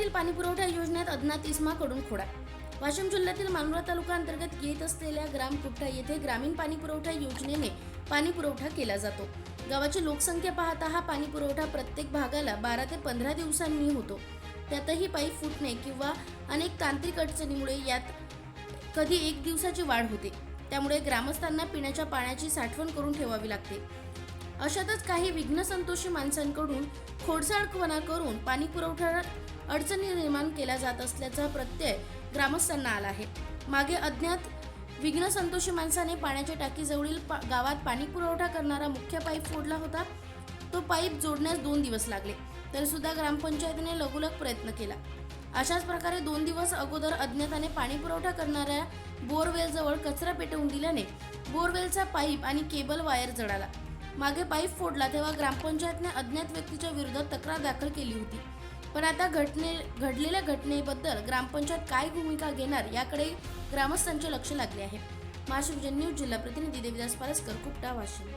जिल्ह्यातील पाणीपुरवठा योजनेत अज्ञात इस्माकडून खोडा. वाशिम जिल्ह्यातील मानोरा तालुका अंतर्गत येत असलेल्या ग्राम कुपठा येथे ग्रामीण पाणीपुरवठा योजनेने पाणीपुरवठा केला जातो. गावाची लोकसंख्या पाहता हा पाणीपुरवठा प्रत्येक भागाला बारा ते पंधरा दिवसांनी होतो. त्यातही पाईप फुटणे किंवा अनेक तांत्रिक अडचणीमुळे यात कधी एक दिवसाची वाढ होते. त्यामुळे ग्रामस्थांना पिण्याच्या पाण्याची साठवण करून ठेवावी लागते. अशातच काही विघ्नसंतोषी माणसांकडून खोडसाळपणा करून पाणी पुरवठा अडचणी निर्माण केल्या जात असल्याचा प्रत्यय ग्रामस्थांना आला आहे. मागे अज्ञात विघ्न संतोषी माणसाने पाण्याच्या टाकीजवळील पा गावात पाणी पुरवठा करणारा मुख्य पाईप फोडला होता. तो पाईप जोडण्यास दोन दिवस लागले. तरी सुद्धा ग्रामपंचायतीने लगोलग प्रयत्न केला. अशाच प्रकारे दोन दिवस अगोदर अज्ञाताने पाणी पुरवठा करणाऱ्या बोरवेलजवळ कचरा पेटवून दिल्याने बोरवेलचा पाईप आणि केबल वायर जडाला मागे पाईप फोडला तेव्हा ग्रामपंचायतने अज्ञात व्यक्तीच्या विरोधात तक्रार दाखल केली होती. पण आता घटने घडलेल्या घटनेबद्दल ग्रामपंचायत काय भूमिका घेणार याकडे ग्रामस्थांचे लक्ष लागले आहे. महाशिवजन न्यूज जिल्हा प्रतिनिधी देविदास पारसकर कुपटा वाशिम.